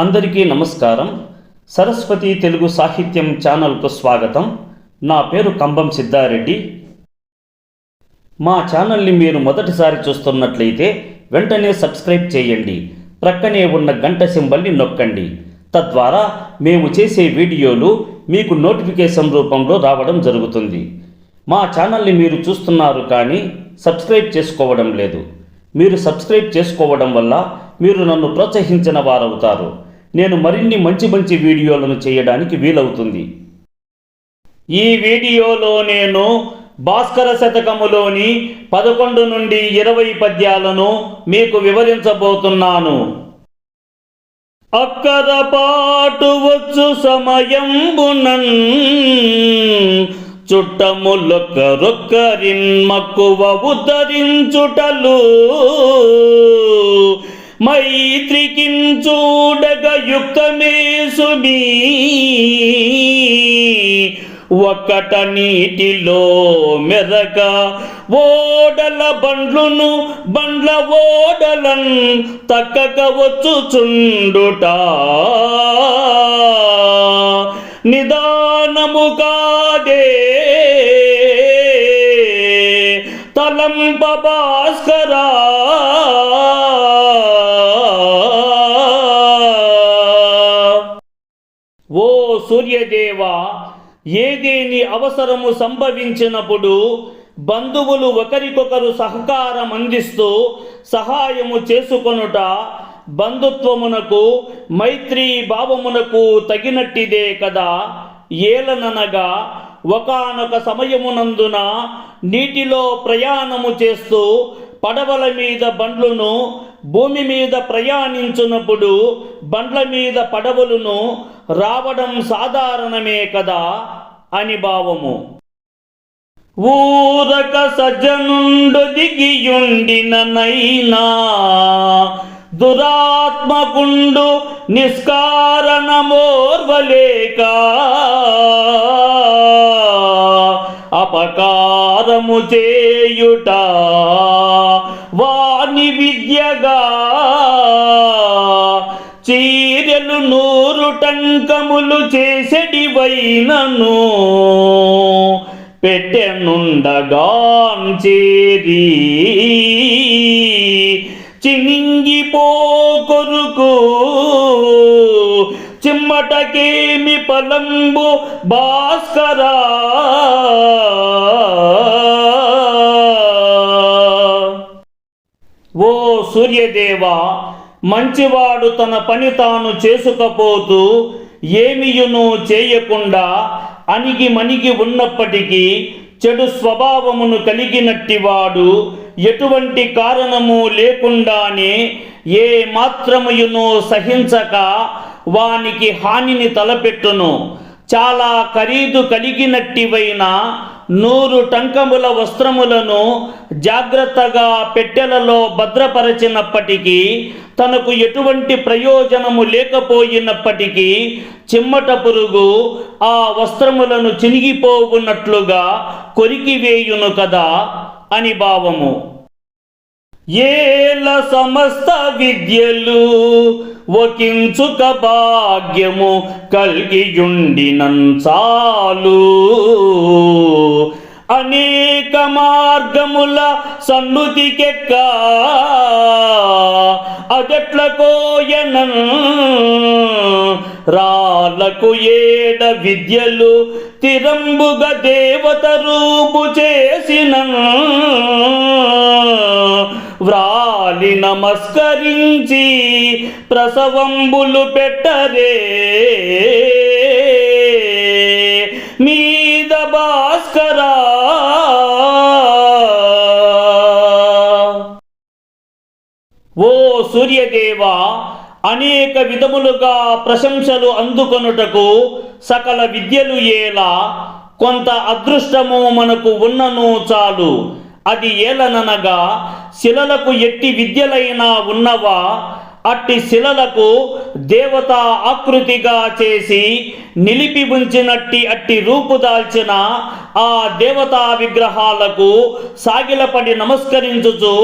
అందరికీ నమస్కారం. సరస్వతి తెలుగు సాహిత్యం ఛానల్కు స్వాగతం. నా పేరు కంబం సిద్ధారెడ్డి. మా ఛానల్ని మీరు మొదటిసారి చూస్తున్నట్లయితే వెంటనే సబ్స్క్రైబ్ చేయండి. ప్రక్కనే ఉన్న గంట సింబల్ని నొక్కండి. తద్వారా మేము చేసే వీడియోలు మీకు నోటిఫికేషన్ రూపంలో రావడం జరుగుతుంది. మా ఛానల్ని మీరు చూస్తున్నారు కానీ సబ్స్క్రైబ్ చేసుకోవడం లేదు. మీరు సబ్స్క్రైబ్ చేసుకోవడం వల్ల మీరు నన్ను ప్రోత్సహించిన వారవుతారు. నేను మరిన్ని మంచి మంచి వీడియోలను చేయడానికి వీలవుతుంది. ఈ వీడియోలో నేను భాస్కర శతకములోని పదకొండు నుండి ఇరవై పద్యాలను మీకు వివరించబోతున్నాను. అక్కద పాటు వచ్చు సమయంబునన్ చుట్టములొక్కరొక్కరిన్ మక్కువ ఉద్ధరించుటలు. మైత్రికించూడగ చూడగ యుక్తమే సుమీ ఒక్కట నీటిలో మెదక ఓడల బండ్లును బండ్ల ఓడలన్ తక్కక వచ్చుచుండుట. నిదానము కాదే. తలంప భాస్కరా సూర్యదేవ ఏదేని అవసరము సంభవించినప్పుడు బంధువులు ఒకరికొకరు సహకారం అందిస్తూ సహాయము చేసుకొనుట బంధుత్వమునకు మైత్రీ భావమునకు తగినట్టిదే కదా. ఏలననగా ఒకానొక సమయమునందున నీటిలో ప్రయాణము చేస్తూ పడవల మీద బండ్లను భూమి మీద ప్రయాణించున్నప్పుడు బండ్ల మీద పడవలను రావడం సాధారణమే కదా అని భావము. ఊరక సజ్జనుండు దిగియుండిన నైనా దురాత్మకుండు నిష్కారణమోర్వలేక అపకారము చేయుట విద్యగా చీరెలు నూరు టంకములు చేసెడివైనను పెట్టెనుండగాం చేరి చినింగిపో కొరుకు చిమ్మటకేమి పలంబు భాస్కరా సూర్యదేవా మంచివాడు తన పని తాను చేసుకపోతూ ఏమియును చేయకుండా అణిగి మణిగి ఉన్నప్పటికీ చెడు స్వభావమును కలిగినట్టివాడు ఎటువంటి కారణము లేకుండానే ఏ మాత్రముయును సహించక వానికి హానిని తలపెట్టును. చాలా ఖరీదు కలిగినట్టివైన నూరు టంకముల వస్త్రములను జాగ్రత్తగా పెట్టెలలో భద్రపరచినప్పటికీ తనకు ఎటువంటి ప్రయోజనము లేకపోయినప్పటికీ చిమ్మట పురుగు ఆ వస్త్రములను చినిగిపోవున్నట్లుగా కొరికివేయును కదా అని భావము. ఏల సమస్త విద్యలు ఒకించుక భాగ్యము కలిగియుండినం చాలు అనేక మార్గముల సన్నుతికెక్క అదెట్ల కోయనన్ రాలకు ఏడ విద్యలు తిరంబుగ దేవత రూపు చేసిన వ్రాలి నమస్కరించి ప్రసవంబులు పెట్టరే. మీద భాస్కరా. ఓ సూర్యదేవా అనేక విధములుగా ప్రశంసలు అందుకొనుటకు సకల విద్యలు ఏలా కొంత అదృష్టము మనకు ఉన్నను చాలు. అది ఏలననగా శిలలకు ఎట్టి విద్యలైనా ఉన్నవా? అట్టి శిలలకు దేవత ఆకృతిగా చేసి నిలిపి ఉంచినట్టి అట్టి రూపు దాల్చిన ఆ దేవతా విగ్రహాలకు సాగిలపడి నమస్కరించుచు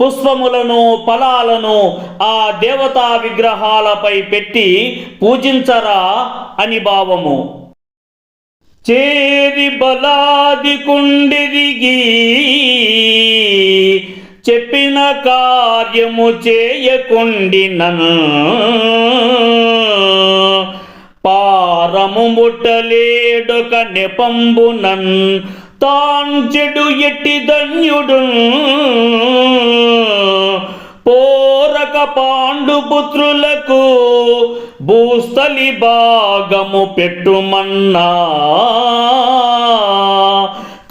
పుష్పములను ఫలాలను ఆ దేవతా విగ్రహాలపై పెట్టి పూజించరా అని భావము. చేరి బలాది కుండిరిగి చెప్పిన కార్యము చేయకుండి పారము ముట్టలేడొక నెపంబునన్. తాన్ చెడు ఎట్టి ధన్యుడు పోరక పాండుపుత్రులకు భూస్థలి భాగము పెట్టుమన్నా.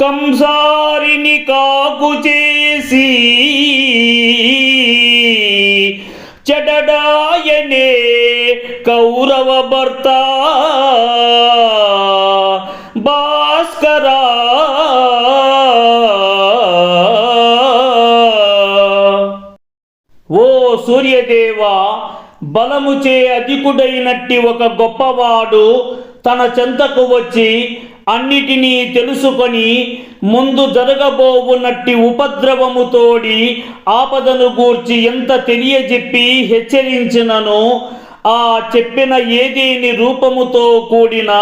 కంసారిని కాకు చేసి చెడడాయనే కౌరవ భర్త భాస్కర సూర్యదేవ బలముచే అధికుడైనట్టి ఒక గొప్పవాడు తన చెంతకు వచ్చి అన్నిటినీ తెలుసుకొని ముందు జరగబోవునట్టి ఉపద్రవముతోడి ఆపదను గూర్చి ఎంత తెలియజెప్పి హెచ్చరించినను ఆ చెప్పిన ఏదేని రూపముతో కూడిన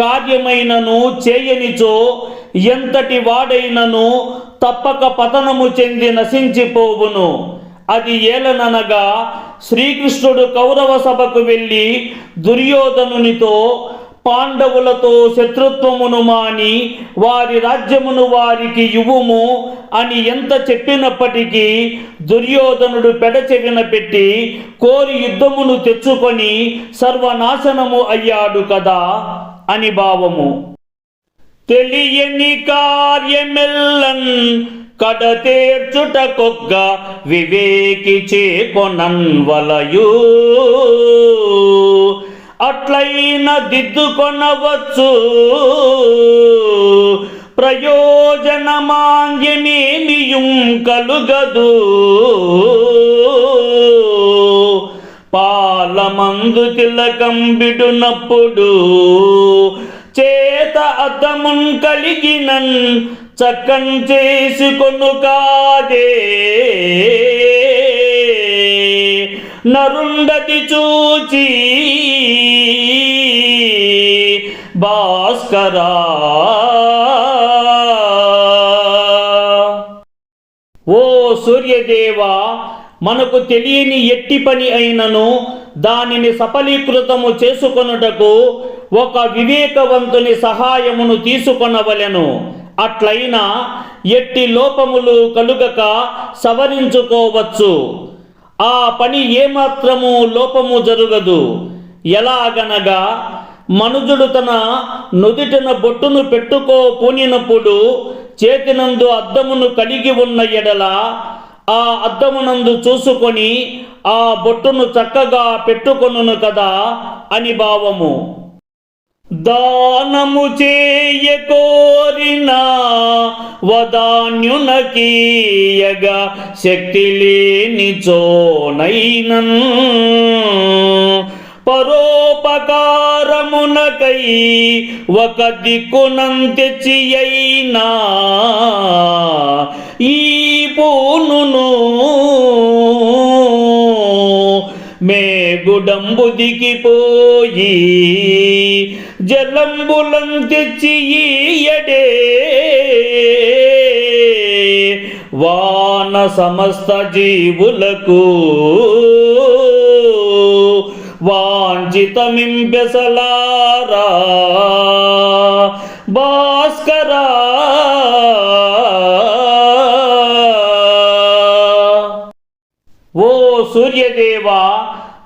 కార్యమైనను చేయనిచో ఎంతటి వాడైనను తప్పక పతనము చెంది నశించిపోవును. అది ఏలననగా శ్రీకృష్ణుడు కౌరవ సభకు వెళ్ళి దుర్యోధనునితో పాండవులతో శత్రుత్వమును మాని వారి రాజ్యమును వారికి ఇవ్వుము అని ఎంత చెప్పినప్పటికీ దుర్యోధనుడు పెడచెవిన పెట్టి కోరి యుద్ధమును తెచ్చుకొని సర్వనాశనము అయ్యాడు కదా అని భావము. తెలియని కార్యమెల్లన్ కడతేర్చుట కొగ్గ వివేకి చేకొనన్ వలయు అట్లైన దిద్దుకొనవచ్చు ప్రయోజనమాంగ్యమేమియుం కలుగదు. పాలమందు తిలకం బిడునప్పుడు చేత అద్దమున్ కలిగినన్ చక్కన్ చేసుకొను కాదే. నరుండతి చూచి భాస్కరా. ఓ సూర్యదేవా మనకు తెలియని ఎట్టి పని అయినను దానిని సఫలీకృతము చేసుకొనుటకు ఒక వివేకవంతుని సహాయమును తీసుకొనవలెను. అట్లయినా ఎట్టి లోపములు కలుగక సవరించుకోవచ్చు. ఆ పని ఏమాత్రము లోపము జరగదు. ఎలాగనగా మనుజుడు తన నుదుటిన బొట్టును పెట్టుకోపూనినప్పుడు చేతినందు అద్దమును కలిగి ఉన్న ఎడల ఆ అద్దమునందు చూసుకొని ఆ బొట్టును చక్కగా పెట్టుకొనును కదా అని భావము. దానము చేయ కోరిన వదాన్యునకీయగా శక్తి లేని చోనైనన్. పరోపకారమునకై ఒక దిక్కునంతెచ్చి అయినా పోనును. మేగుడంబు దిగిపోయి జలంబులం తెచ్చి ఈయడే. వాన సమస్త జీవులకు వాంఛితమింబెసలారా. భాస్కరా సూర్యదేవ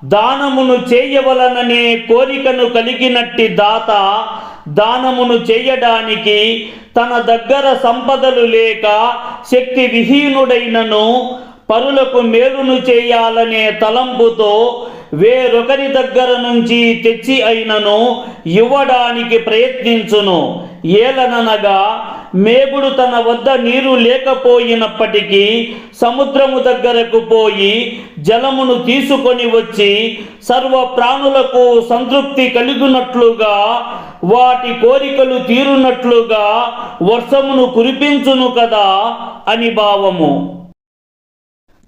దానమును చేయవలననే కోరికను కలిగినట్టి దాత దానమును చేయడానికి తన దగ్గర సంపదలు లేక శక్తి విహీనుడైనను పరులకు మేలును చేయాలనే తలంపుతో వేరొకరి దగ్గర నుంచి తెచ్చి అయినను ఇవ్వడానికి ప్రయత్నించును. ఏలననగా మేగుడు తన వద్ద నీరు లేకపోయినప్పటికీ సముద్రము దగ్గరకు పోయి జలమును తీసుకొని వచ్చి సర్వ ప్రాణులకు సంతృప్తి కలిగినట్లుగా వాటి కోరికలు తీరునట్లుగా వర్షమును కురిపించును కదా అని భావము.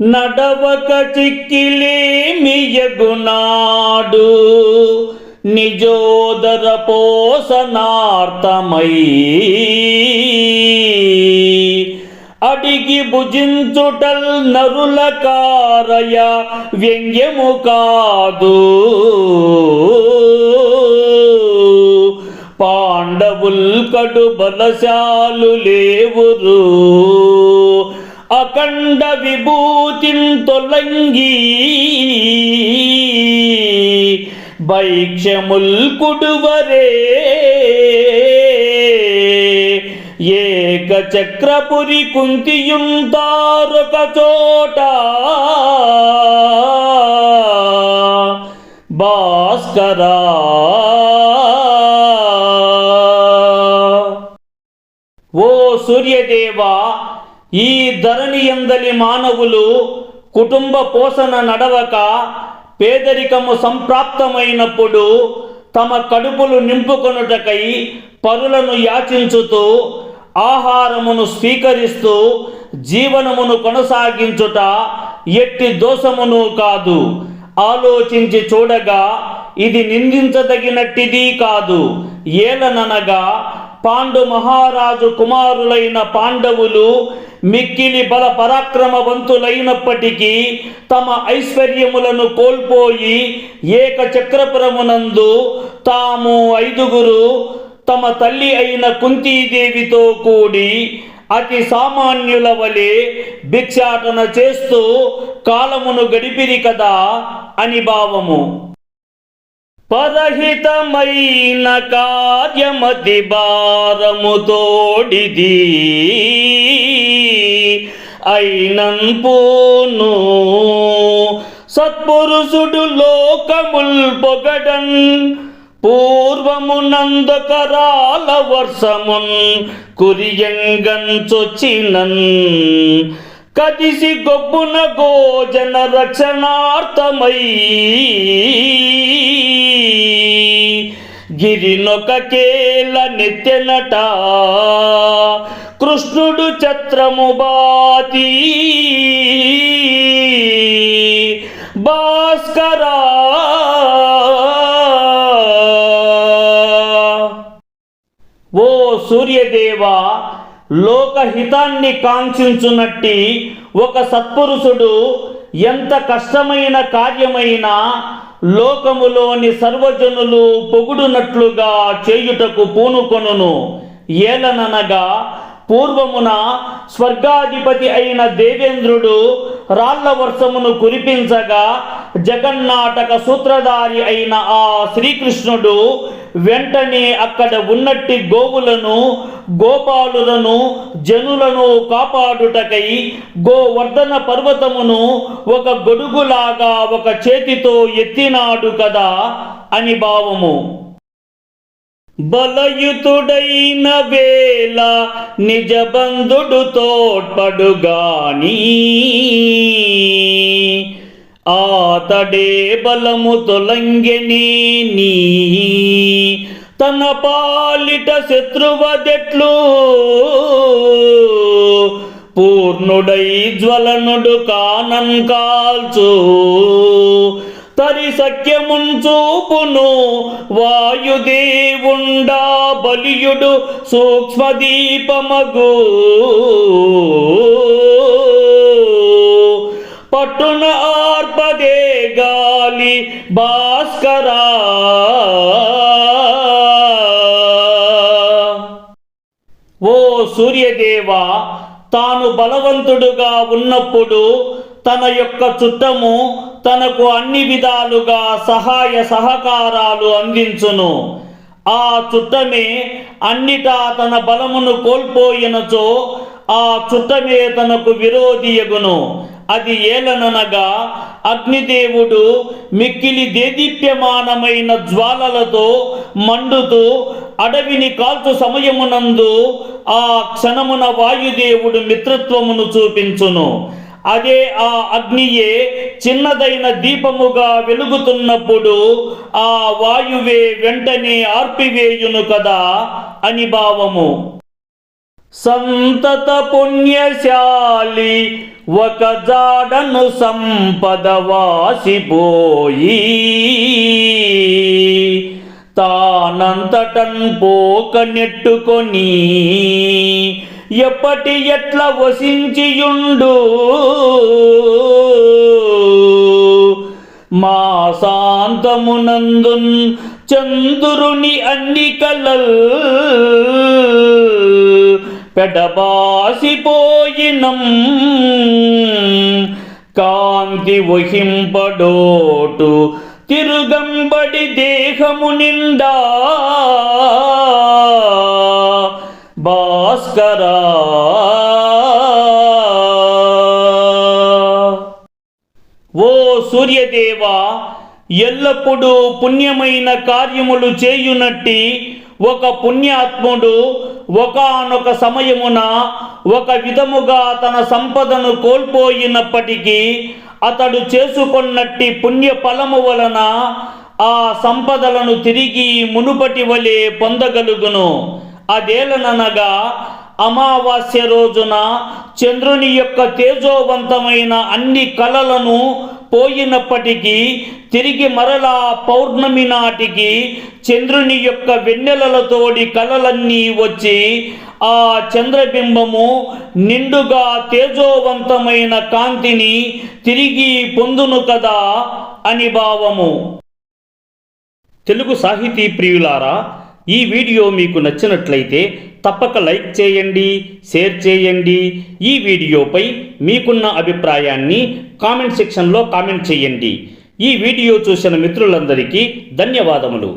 నడవక చిక్కిలేమియగునాడు నిజోదర పోసనార్థమై. అడిగి భుజించుటల్ నరుల కారయ వ్యంగ్యము కాదు. పాండవుల్ కడు బలశాలు లేవురు. అఖండ విభూతిం తొలంగీ. భైక్షముల్ కుడువరే. ఏక చక్రపురి కుంతియుంతారొక చోట. భాస్కరా. ఓ సూర్యదేవ ఈ ధరణి ఎందలి మానవులు కుటుంబ పోషణ నడవక పేదరికము సంప్రాప్తమైనప్పుడు తమ కడుపులు నింపుకొనుటకై పరులను యాచించుతూ ఆహారమును స్వీకరిస్తూ జీవనమును కొనసాగించుట ఎట్టి దోషమును కాదు. ఆలోచించి చూడగా ఇది నిందించదగినట్టిది కాదు. ఏలననగా పాండు మహారాజు కుమారులైన పాండవులు మిక్కిలి బల పరాక్రమవంతులైనప్పటికీ తమ ఐశ్వర్యములను కోల్పోయి ఏక చక్రపురమునందు తాము ఐదుగురు తమ తల్లి అయిన కుంతీదేవితో కూడి అతి సామాన్యుల వలె భిక్షాటన చేస్తూ కాలమును గడిపిరి కదా అని భావము. పరహితమైన కార్యమతి భారము తోడిది అయినన్ పూను సత్పురుషుడు లోకముల్ పొగడన్ పూర్వమునందకరాల వర్షమున్ కురియంగన్ చొచ్చినన్. కదిసి గొబ్బున గోజన రక్షణార్థమై. గిరినొకకేల నెత్తెనట. కృష్ణుడు చత్రము బాతి. భాస్కరా. ఓ సూర్యదేవా లోకహితాన్ని కాంక్షించునట్టి ఒక సత్పురుషుడు ఎంత కష్టమైన కార్యమైనా లోకములోని సర్వజనులు పొగుడునట్లుగా చేయుటకు పూనుకొనును. ఏలననగా పూర్వమున స్వర్గాధిపతి అయిన దేవేంద్రుడు రాళ్ళ వర్షమును కురిపించగా జగన్నాటక సూత్రధారి అయిన ఆ శ్రీకృష్ణుడు వెంటనే అక్కడ ఉన్నట్టి గోవులను గోపాలులను జనులను కాపాడుటకై గోవర్ధన పర్వతమును ఒక గొడుగులాగా ఒక చేతితో ఎత్తినాడు కదా అని భావము. బలయుతుడైన వేళ నిజ బంధుడు తోడ్పడుగాని ఆతడే బలము తొలంగెనేని తన పాలిట శత్రువదెట్లు. పూర్ణుడై జ్వలనుడు కానం కాల్చు. తరి సఖ్యముంచూపును వాయుదేవుండా బలియుడు సూక్ష్మదీపమగు. పట్టున ఆర్పదే గాలి భాస్కరా. ఓ సూర్యదేవ తాను బలవంతుడుగా ఉన్నప్పుడు తన యొక్క చుట్టము తనకు అన్ని విధాలుగా సహాయ సహకారాలు అందించును. ఆ చుట్టమే అన్నిటా తన బలమును కోల్పోయినచో ఆ చుట్టమే తనకు విరోధియగును అది ఏలననగా అగ్నిదేవుడు మిక్కిలి దేదీప్యమానమైన జ్వాలలతో మండుతూ అడవిని కాల్చు సమయమునందు ఆ క్షణమున వాయుదేవుడు మిత్రత్వమును చూపించును. అదే ఆ అగ్నియే చిన్నదైన దీపముగా వెలుగుతున్నప్పుడు ఆ వాయువే వెంటనే ఆర్పివేయును కదా అని భావము. సంతత పుణ్యశాలి ఒక జాడను సంపద వాసిపోయి తానంతటన్ పోక నెట్టుకొని ఎప్పటి ఎట్ల వసించియుండు? మా శాంతమునందున్ చంద్రుని అన్ని కలల్ పెడబాసిపోయినం. కాంతి వహింపడోటు తిరుగంబడి దేహము నిండా. భాస్కరా. ఓ సూర్యదేవా ఎల్లప్పుడూ పుణ్యమైన కార్యములు చేయునట్టి ఒక పుణ్యాత్ముడు ఒకానొక సమయమున ఒక విధముగా తన సంపదను కోల్పోయినప్పటికీ అతడు చేసుకున్నట్టి పుణ్య ఫలము వలన ఆ సంపదలను తిరిగి మునుపటి వలె పొందగలుగును. అదేలననగా అమావాస్య రోజున చంద్రుని యొక్క తేజోవంతమైన అన్ని కళలను పోయినప్పటికీ తిరిగి మరలా పౌర్ణమి నాటికి చంద్రుని యొక్క వెన్నెలలతోడి కలలన్నీ వచ్చి ఆ చంద్రబింబము నిండుగా తేజోవంతమైన కాంతిని తిరిగి పొందును కదా అని భావము. తెలుగు సాహితీ ప్రియులారా ఈ వీడియో మీకు నచ్చినట్లయితే తప్పక లైక్ చేయండి షేర్ చేయండి. ఈ వీడియోపై మీకున్న అభిప్రాయాన్ని కామెంట్ సెక్షన్లో కామెంట్ చేయండి. ఈ వీడియో చూసిన మిత్రులందరికీ ధన్యవాదములు.